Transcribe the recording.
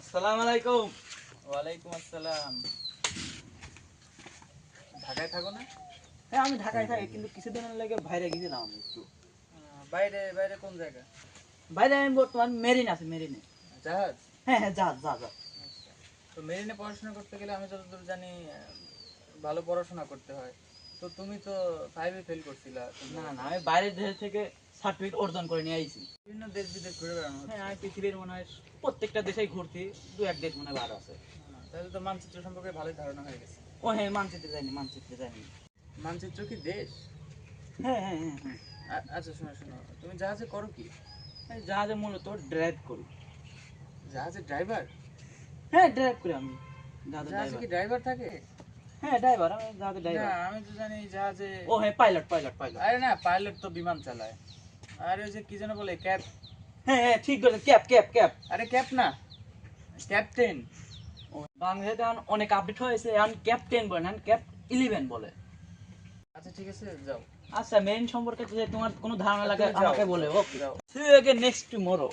আসসালামু আলাইকুম ওয়ালাইকুম আসসালাম ঢাকায় থাকো না? হ্যাঁ আমি ঢাকায় থাকি কিন্তু কিছুদিনের লাগে বাইরে গেছিলাম আমি একটু। বাইরে বাইরে কোন জায়গা? বাইরে আমি বর্তমান মেরিন আছে মেরিনে। জাহাজ? হ্যাঁ হ্যাঁ আচ্ছা। তো মেরিনে পড়াশোনা করতে গেলে আমি যতদূর জানি ভালো পড়াশোনা করতে হয়। তো তুমি তো ফাইভে ফেল করছিলা না না আমি বাইরের দেশ থেকে সার্টিফিকেট অর্জন করে নিয়ে আইছি। বিভিন্ন দেশ বিদেশ ঘুরে বেড়ানো হ্যাঁ আমি পৃথিবীর মনে হয় প্রত্যেকটা দেশেই ঘুরছি দু এক দেশ মনে হয় আছে। হ্যাঁ, তাহলে তো মানচিত্র সম্পর্কে ভালোই ধারণা হয়ে গেছে। ও হ্যাঁ মানচিত্রে যাইনি মানচিত্রে যাইনি। মানচিত্র কি দেশ? হ্যাঁ হ্যাঁ হ্যাঁ হ্যাঁ। আচ্ছা শোনো শোনো তুমি জাহাজে করো কি? জাহাজে মূলত ড্রাইভ করি। জাহাজে ড্রাইভার হ্যাঁ ড্রাইভ করি আমি। জাহাজে কি ড্রাইভার ড্রাইভার থাকে? হ্যাঁ ড্রাইভার আমি জাহাজে ড্রাইভার আমি তো জানি জাহাজে ও হ্যাঁ পাইলট পাইলট পাইলট আরে না পাইলট তো বিমান চালায়। আর ওই যে কি যেন বলে ক্যাপ। হ্যাঁ হ্যাঁ ঠিক ক্যাপ ক্যাপ ক্যাপ। আরে ক্যাপ না ক্যাপ্টেন। বাংলাদেশে এখন অনেক আপডেট হয়েছে এখন ক্যাপ্টেন বলে না ক্যাপ ইলেভেন বলে। আচ্ছা ঠিক আছে যাও। আচ্ছা মেইন সম্পর্কে তোমার কোনো ধারণা লাগে আমাকে বলে ওকে যাও। C you next tomorrow